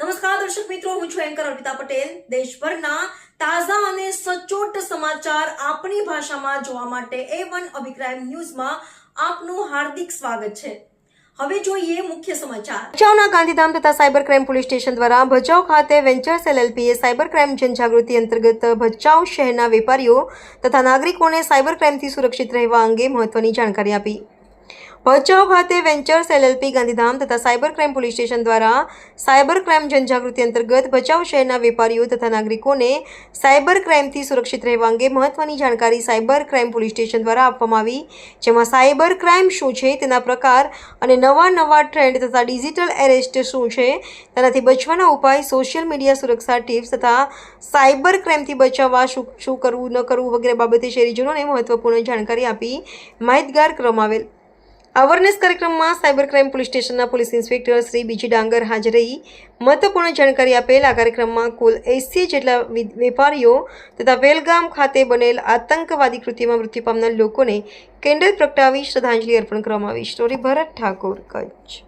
નમસ્કાર, દર્શક મિત્રો, હું છું એન્કર અર્પિતા પટેલ. દેશભરના તાજા અને સચોટ સમાચાર આપણી ભાષામાં જોવા માટે એ વન અભિપ્રાય ન્યૂઝમાં આપનું હાર્દિક સ્વાગત છે. હવે જોઈએ મુખ્ય સમાચાર. ભચાઉના ગાંધીધામ તથા સાયબર ક્રાઇમ પોલીસ સ્ટેશન દ્વારા ભચાઉ ખાતે વેન્ચર્સ એલએલપીએ સાયબર ક્રાઇમ જનજાગૃતિ અંતર્ગત ભચાઉ શહેરના વેપારીઓ તથા નાગરિકોને સાયબર ક્રાઇમથી સુરક્ષિત રહેવા અંગે મહત્વની જાણકારી આપી. ભચાઉ ખાતે વેન્ચર્સ એલએલપી ગાંધીધામ તથા સાયબર ક્રાઇમ પોલીસ સ્ટેશન દ્વારા સાયબર ક્રાઇમ જનજાગૃતિ અંતર્ગત ભચાઉ શહેરના વેપારીઓ તથા નાગરિકોને સાયબર ક્રાઇમથી સુરક્ષિત રહેવા અંગે મહત્વની જાણકારી સાયબર ક્રાઇમ પોલીસ સ્ટેશન દ્વારા આપવામાં આવી, જેમાં સાયબર ક્રાઇમ શું છે તેના પ્રકાર અને નવા નવા ટ્રેન્ડ તથા ડિજિટલ એરેસ્ટ શું છે તેનાથી બચવાના ઉપાય, સોશિયલ મીડિયા સુરક્ષા ટિપ્સ તથા સાયબર ક્રાઇમથી બચાવવા શું શું કરવું, ન કરવું વગેરે બાબતે શહેરીજનોને મહત્વપૂર્ણ જાણકારી આપી માહિતગાર કરવામાં આવેલ અવેરનેસ કાર્યક્રમમાં સાયબર ક્રાઇમ પોલીસ સ્ટેશનના police inspector Shri B G Dangar હાજર રહી. મહત્વપૂર્ણ જાણકારી આપેલ આ કાર્યક્રમમાં કુલ એસી જેટલા વેપારીઓ તથા વેલગામ ખાતે બનેલ આતંકવાદી કૃત્યમાં મૃત્યુ પામનાર લોકોને કેન્ડલ પ્રગટાવી શ્રદ્ધાંજલિ અર્પણ કરવામાં આવી. સ્ટોરી ભરત ઠાકોર, કચ્છ.